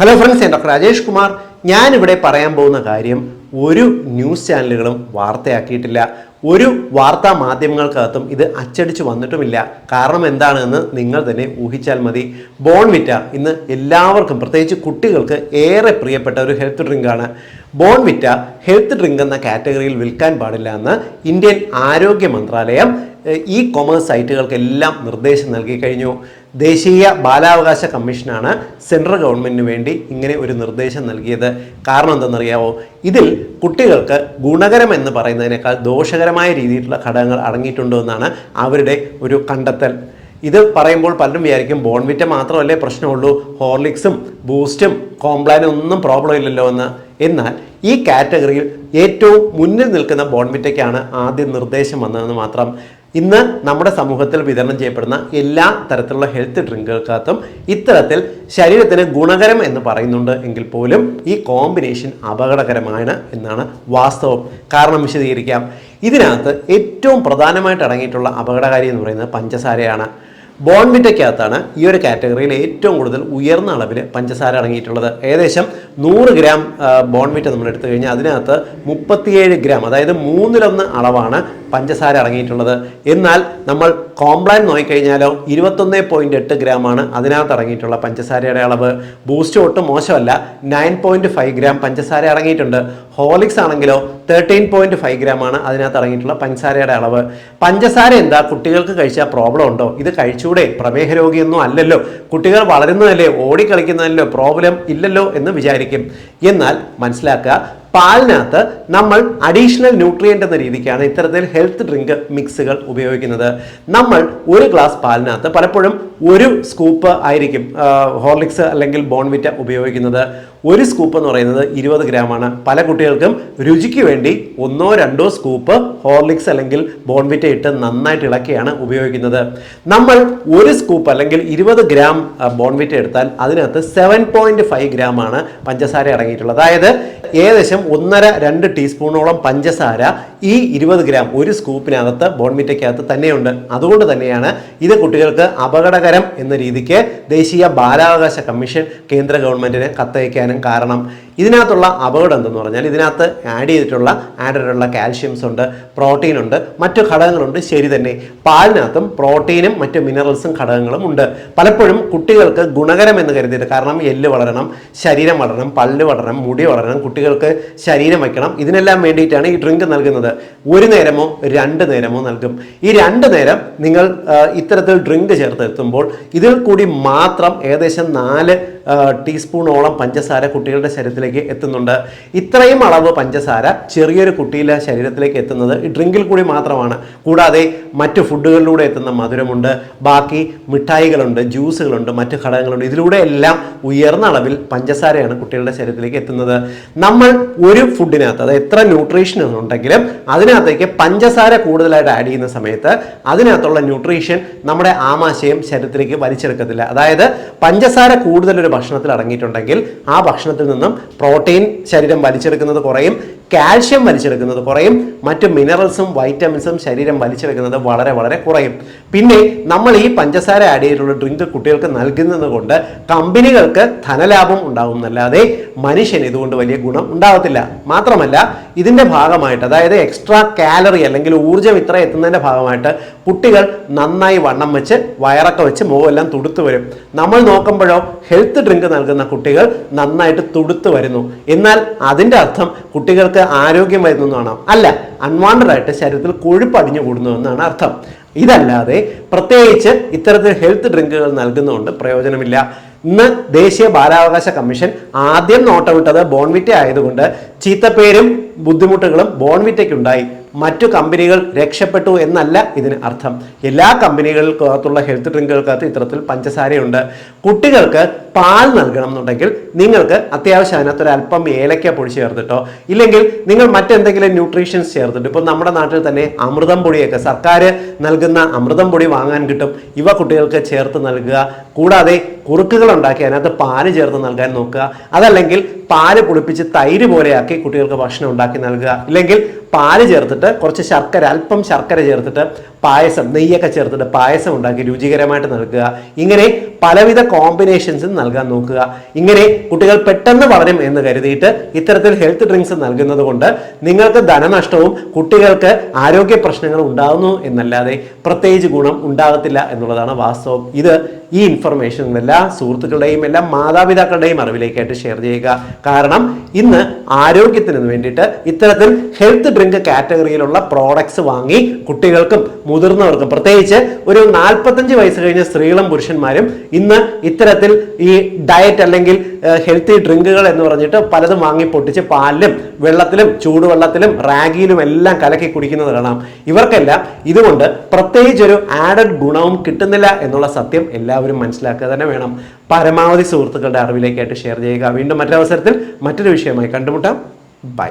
Hello friends ഞാൻ doctor Rajesh Kumar ഞാനിവിടെ പറയാൻ പോകുന്ന കാര്യം ഒരു ന്യൂസ് ചാനലുകളും വാർത്തയാക്കിയിട്ടില്ല. ഒരു വാർത്താ മാധ്യമങ്ങൾക്കകത്തും ഇത് അച്ചടിച്ച് വന്നിട്ടുമില്ല. കാരണം എന്താണെന്ന് നിങ്ങൾ തന്നെ ഊഹിച്ചാൽ മതി. ബോൺവിറ്റ ഇന്ന് എല്ലാവർക്കും പ്രത്യേകിച്ച് കുട്ടികൾക്ക് ഏറെ പ്രിയപ്പെട്ട ഒരു ഹെൽത്ത് ഡ്രിങ്കാണ് ബോൺവിറ്റ ഹെൽത്ത് ഡ്രിങ്ക് എന്ന കാറ്റഗറിയിൽ വിൽക്കാൻ പാടില്ല എന്ന് ഇന്ത്യൻ ആരോഗ്യ മന്ത്രാലയം ഇ കൊമേഴ്സ് സൈറ്റുകൾക്കെല്ലാം നിർദ്ദേശം നൽകി കഴിഞ്ഞു. ദേശീയ ബാലാവകാശ കമ്മീഷനാണ് സെൻട്രൽ ഗവൺമെന്റിന് വേണ്ടി ഇങ്ങനെ ഒരു നിർദ്ദേശം നൽകിയത്. കാരണം എന്തെന്നറിയാവോ ഇതിൽ കുട്ടികൾക്ക് ഗുണകരം എന്ന് പറയുന്നതിനേക്കാൾ ദോഷകരമായ രീതിയിലുള്ള ഘടകങ്ങൾ അടങ്ങിയിട്ടുണ്ടോ എന്നാണ് അവരുടെ ഒരു കണ്ടെത്തൽ. ഇത് പറയുമ്പോൾ പലരും വിചാരിക്കും ബോൺവിറ്റ മാത്രമല്ലേ പ്രശ്നമുള്ളൂ ഹോർലിക്സും ബൂസ്റ്റും കോംപ്ലാനും ഒന്നും പ്രോബ്ലം ഇല്ലല്ലോ എന്ന്. എന്നാൽ ഈ കാറ്റഗറിയിൽ ഏറ്റവും മുന്നിൽ നിൽക്കുന്ന ബോൺവിറ്റയ്ക്കാണ് ആദ്യം നിർദ്ദേശം വന്നതെന്ന് മാത്രം. ഇന്ന് നമ്മുടെ സമൂഹത്തിൽ വിതരണം ചെയ്യപ്പെടുന്ന എല്ലാ തരത്തിലുള്ള ഹെൽത്ത് ഡ്രിങ്കുകൾക്കകത്തും ഇത്തരത്തിൽ ശരീരത്തിന് ഗുണകരം എന്ന് പറയുന്നുണ്ട് എങ്കിൽ പോലും ഈ കോമ്പിനേഷൻ അപകടകരമാണ് എന്നാണ് വാസ്തവം. കാരണം വിശദീകരിക്കാം. ഇതിനകത്ത് ഏറ്റവും പ്രധാനമായിട്ട് അടങ്ങിയിട്ടുള്ള അപകടകാരി എന്ന് പറയുന്നത് പഞ്ചസാരയാണ്. ബോൺവിറ്റയ്ക്കകത്താണ് ഈ ഒരു കാറ്റഗറിയിൽ ഏറ്റവും കൂടുതൽ ഉയർന്ന അളവിൽ പഞ്ചസാര അടങ്ങിയിട്ടുള്ളത്. ഏകദേശം നൂറ് ഗ്രാം ബോൺമീറ്റ് നമ്മൾ എടുത്തു കഴിഞ്ഞാൽ അതിനകത്ത് മുപ്പത്തിയേഴ് ഗ്രാം അതായത് മൂന്നിലൊന്ന് അളവാണ് പഞ്ചസാര അടങ്ങിയിട്ടുള്ളത്. എന്നാൽ നമ്മൾ കോംപ്ലാൻ നോക്കിക്കഴിഞ്ഞാലോ ഇരുപത്തൊന്ന് പോയിന്റ് എട്ട് ഗ്രാമാണ് അതിനകത്ത് അടങ്ങിയിട്ടുള്ള പഞ്ചസാരയുടെ അളവ്. ബൂസ്റ്റ് ഒട്ടും മോശമല്ല നയൻ പോയിന്റ് ഫൈവ് ഗ്രാം പഞ്ചസാര അടങ്ങിയിട്ടുണ്ട്. ഹോളിക്സ് ആണെങ്കിലോ തേർട്ടീൻ പോയിന്റ് ഫൈവ് ഗ്രാം ആണ് അതിനകത്ത് അടങ്ങിയിട്ടുള്ള പഞ്ചസാരയുടെ അളവ്. പഞ്ചസാര എന്താ? കുട്ടികൾക്ക് കഴിച്ചാൽ പ്രോബ്ലം ഉണ്ടോ? ഇത് കഴിച്ചൂടെ? പ്രമേഹ രോഗിയൊന്നും അല്ലല്ലോ. കുട്ടികൾ വളരുന്നതല്ലേ? ഓടിക്കളിക്കുന്നതല്ലോ? പ്രോബ്ലം ഇല്ലല്ലോ എന്ന് വിചാരിക്കും എന്നാൽ മനസ്സിലാക്കുക പാലിനകത്ത് നമ്മൾ അഡീഷണൽ ന്യൂട്രിയന്റ് എന്ന രീതിക്കാണ് ഇത്തരത്തിൽ ഹെൽത്ത് ഡ്രിങ്ക് മിക്സുകൾ ഉപയോഗിക്കുന്നത്. നമ്മൾ ഒരു ഗ്ലാസ് പാലിനകത്ത് പലപ്പോഴും ഒരു സ്കൂപ്പ് ആയിരിക്കും ഹോർലിക്സ് അല്ലെങ്കിൽ ബോൺവിറ്റ ഉപയോഗിക്കുന്നത്. ഒരു സ്കൂപ്പ് എന്ന് പറയുന്നത് ഇരുപത് ഗ്രാമാണ്. പല കുട്ടികൾക്കും രുചിക്ക് വേണ്ടി ഒന്നോ രണ്ടോ സ്കൂപ്പ് ഹോർലിക്സ് അല്ലെങ്കിൽ ബോൺവിറ്റ ഇട്ട് നന്നായിട്ട് ഇളക്കിയാണ് ഉപയോഗിക്കുന്നത്. നമ്മൾ ഒരു സ്കൂപ്പ് അല്ലെങ്കിൽ ഇരുപത് ഗ്രാം ബോൺവിറ്റ എടുത്താൽ അതിനകത്ത് സെവൻ പോയിന്റ് ഫൈവ് ഗ്രാം ആണ് പഞ്ചസാര അടങ്ങിയിട്ടുള്ളത്. അതായത് ഏകദേശം ഒന്നര രണ്ട് ടീസ്പൂണോളം പഞ്ചസാര ഈ ഇരുപത് ഗ്രാം ഒരു സ്കൂപ്പിനകത്ത് ബോൺമിറ്റയ്ക്കകത്ത് തന്നെയുണ്ട്. അതുകൊണ്ട് തന്നെയാണ് ഇത് കുട്ടികൾക്ക് അപകടകരം എന്ന രീതിക്ക് ദേശീയ ബാലാവകാശ കമ്മീഷൻ കേന്ദ്ര ഗവൺമെന്റിന് കത്തയക്കാനും കാരണം. ഇതിനകത്തുള്ള അപകടം എന്തെന്ന് പറഞ്ഞാൽ ഇതിനകത്ത് ആഡ് ചെയ്തിട്ടുള്ള ആഡ് ചെയ്തിട്ടുള്ള കാൽഷ്യംസ് ഉണ്ട് പ്രോട്ടീൻ ഉണ്ട് മറ്റു ഘടകങ്ങളുണ്ട്. ശരി തന്നെ. പാലിനകത്തും പ്രോട്ടീനും മറ്റു മിനറൽസും ഘടകങ്ങളും ഉണ്ട്. പലപ്പോഴും കുട്ടികൾക്ക് ഗുണകരം എന്ന് കരുതിയിട്ട് കാരണം എല്ല് വളരണം ശരീരം വളരണം പല്ല് വളരണം മുടി വളരണം കുട്ടികൾക്ക് ശരീരം വയ്ക്കണം. ഇതിനെല്ലാം വേണ്ടിയിട്ടാണ് ഈ ഡ്രിങ്ക് നൽകുന്നത്. ഒരു നേരമോ രണ്ട് നേരമോ നൽകും. ഈ രണ്ട് നേരം നിങ്ങൾ ഇത്തരത്തിൽ ഡ്രിങ്ക് ചേർത്ത് എത്തുമ്പോൾ ഇതിൽ കൂടി മാത്രം ഏകദേശം നാല് ടീസ്പൂണോളം പഞ്ചസാര കുട്ടികളുടെ ശരീരത്തിലേക്ക് എത്തുന്നുണ്ട്. ഇത്രയും അളവ് പഞ്ചസാര ചെറിയൊരു കുട്ടിയിലെ ശരീരത്തിലേക്ക് എത്തുന്നത് ഈ ഡ്രിങ്കിൽ കൂടി മാത്രമാണ്. കൂടാതെ മറ്റു ഫുഡുകളിലൂടെ എത്തുന്ന മധുരമുണ്ട്. ബാക്കി മിഠായികളുണ്ട് ജ്യൂസുകളുണ്ട് മറ്റു ഘടകങ്ങളുണ്ട്. ഇതിലൂടെ എല്ലാം ഉയർന്ന അളവിൽ പഞ്ചസാരയാണ് കുട്ടികളുടെ ശരീരത്തിലേക്ക് എത്തുന്നത്. നമ്മൾ ഒരു ഫുഡിനകത്ത് അത് എത്ര ന്യൂട്രീഷൻ ഉണ്ടെങ്കിലും അതിനകത്തേക്ക് പഞ്ചസാര കൂടുതലായിട്ട് ആഡ് ചെയ്യുന്ന സമയത്ത് അതിനകത്തുള്ള ന്യൂട്രീഷൻ നമ്മുടെ ആമാശയം ശരീരത്തിലേക്ക് വലിച്ചെടുക്കത്തില്ല. അതായത് പഞ്ചസാര കൂടുതൽ ഒരു ഭക്ഷണത്തിൽ അടങ്ങിയിട്ടുണ്ടെങ്കിൽ ആ ഭക്ഷണത്തിൽ നിന്നും പ്രോട്ടീൻ ശരീരം വലിച്ചെടുക്കുന്നത് കുറയും കാൽഷ്യം വലിച്ചെടുക്കുന്നത് കുറയും മറ്റ് മിനറൽസും വൈറ്റമിൻസും ശരീരം വലിച്ചെടുക്കുന്നത് വളരെ വളരെ കുറയും. പിന്നെ നമ്മൾ ഈ പഞ്ചസാര ആഡ് ചെയ്തിട്ടുള്ള ഡ്രിങ്ക് കുട്ടികൾക്ക് നൽകുന്നത് കൊണ്ട് കമ്പനികൾക്ക് ധനലാഭം ഉണ്ടാകും എന്നല്ലാതെ മനുഷ്യന് ഇതുകൊണ്ട് വലിയ ഗുണം ഉണ്ടാകത്തില്ല മാത്രമല്ല ഇതിന്റെ ഭാഗമായിട്ട് അതായത് എക്സ്ട്രാ കാലറി അല്ലെങ്കിൽ ഊർജം ഇത്ര എത്തുന്നതിന്റെ ഭാഗമായിട്ട് കുട്ടികൾ നന്നായി വണ്ണം വെച്ച് വയറൊക്കെ വെച്ച് മുഖമെല്ലാം തുടുത്തു വരും. നമ്മൾ നോക്കുമ്പോഴോ ഹെൽത്ത് ഡ്രിങ്ക് നൽകുന്ന കുട്ടികൾ നന്നായിട്ട് തുടുത്തു വരുന്നു. എന്നാൽ അതിന്റെ അർത്ഥം കുട്ടികൾക്ക് ആരോഗ്യം വരുന്നു എന്നാണ്. അല്ല അൺവാണ്ടഡ് ആയിട്ട് ശരീരത്തിൽ കൊഴുപ്പ് അടിഞ്ഞു കൂടുന്നു എന്നാണ് അർത്ഥം. ഇതല്ലാതെ പ്രത്യേകിച്ച് ഇത്തരത്തിൽ ഹെൽത്ത് ഡ്രിങ്കുകൾ നൽകുന്നതുകൊണ്ട് പ്രയോജനമില്ല. ഇന്ന് ദേശീയ ബാലാവകാശ കമ്മീഷൻ ആദ്യം നോട്ടമിട്ടത് ബോൺവിറ്റ ആയതുകൊണ്ട് ചീത്തപ്പേരും ബുദ്ധിമുട്ടുകളും ബോൺവിറ്റയ്ക്കുണ്ടായി. മറ്റു കമ്പനികൾ രക്ഷപ്പെട്ടു എന്നല്ല ഇതിന് അർത്ഥം. എല്ലാ കമ്പനികൾക്കകത്തുള്ള ഹെൽത്ത് ഡ്രിങ്കുകൾക്കകത്ത് ഇത്തരത്തിൽ പഞ്ചസാരയുണ്ട്. കുട്ടികൾക്ക് പാൽ നൽകണം എന്നുണ്ടെങ്കിൽ നിങ്ങൾക്ക് അത്യാവശ്യം അതിനകത്ത് ഒരു അല്പം ഏലക്ക പൊടി ചേർത്തിട്ടോ ഇല്ലെങ്കിൽ നിങ്ങൾ മറ്റെന്തെങ്കിലും ന്യൂട്രീഷൻസ് ചേർത്തിട്ട്. ഇപ്പോൾ നമ്മുടെ നാട്ടിൽ തന്നെ അമൃതം പൊടിയൊക്കെ സർക്കാർ നൽകുന്ന അമൃതം പൊടി വാങ്ങാൻ കിട്ടും. ഇവ കുട്ടികൾക്ക് ചേർത്ത് നൽകുക. കൂടാതെ കുറുക്കുകൾ ഉണ്ടാക്കി അതിനകത്ത് പാൽ ചേർത്ത് നൽകാൻ നോക്കുക. അതല്ലെങ്കിൽ പാൽ പുളിപ്പിച്ച് തൈര് പോലെയാക്കി കുട്ടികൾക്ക് ഭക്ഷണം ഉണ്ടാക്കി നൽകുക. ഇല്ലെങ്കിൽ പാൽ ചേർത്തിട്ട് കുറച്ച് ശർക്കര അല്പം ശർക്കര ചേർത്തിട്ട് പായസം നെയ്യൊക്കെ ചേർത്തിട്ട് പായസം ഉണ്ടാക്കി രുചികരമായിട്ട് നൽകുക. ഇങ്ങനെ പലവിധ കോമ്പിനേഷൻസും നൽകാൻ നോക്കുക. ഇങ്ങനെ കുട്ടികൾ പെട്ടെന്ന് വളരും എന്ന് കരുതിയിട്ട് ഇത്തരത്തിൽ ഹെൽത്ത് ഡ്രിങ്ക്സ് നൽകുന്നത് കൊണ്ട് നിങ്ങൾക്ക് ധനനഷ്ടവും കുട്ടികൾക്ക് ആരോഗ്യ പ്രശ്നങ്ങളും ഉണ്ടാകുന്നു എന്നല്ലാതെ പ്രത്യേകിച്ച് ഗുണം ഉണ്ടാകത്തില്ല എന്നുള്ളതാണ് വാസ്തവം. ഇത് ഈ ഇൻഫർമേഷൻ എല്ലാ സുഹൃത്തുക്കളുടെയും എല്ലാ മാതാപിതാക്കളുടെയും അറിവിലേക്കായിട്ട് ഷെയർ ചെയ്യുക. കാരണം ഇന്ന് ആരോഗ്യത്തിന് വേണ്ടിയിട്ട് ഇത്തരത്തിൽ ഹെൽത്ത് ഡ്രിങ്ക് കാറ്റഗറിയിലുള്ള പ്രോഡക്ട്സ് വാങ്ങി കുട്ടികൾക്കും മുതിർന്നവർക്കും പ്രത്യേകിച്ച് ഒരു നാൽപ്പത്തഞ്ച് വയസ്സ് കഴിഞ്ഞ സ്ത്രീകളും പുരുഷന്മാരും ഇന്ന് ഇത്തരത്തിൽ ഈ ഡയറ്റ് അല്ലെങ്കിൽ ഹെൽത്തി ഡ്രിങ്കുകൾ എന്ന് പറഞ്ഞിട്ട് പലതും വാങ്ങി പൊട്ടിച്ച് പാലിലും വെള്ളത്തിലും ചൂടുവെള്ളത്തിലും റാഗിയിലും എല്ലാം കലക്കി കുടിക്കുന്നത് കാണാം. ഇവർക്കെല്ലാം ഇതുകൊണ്ട് പ്രത്യേകിച്ച് ഒരു ആഡഡ് ഗുണവും കിട്ടുന്നില്ല എന്നുള്ള സത്യം എല്ലാവരും മനസ്സിലാക്കുക തന്നെ വേണം. പരമാവധി സുഹൃത്തുക്കളുടെ അറിവിലേക്കായിട്ട് ഷെയർ ചെയ്യുക. വീണ്ടും മറ്റൊരവസരത്തിൽ മറ്റൊരു വിഷയമായി കണ്ടുമുട്ടാം. ബൈ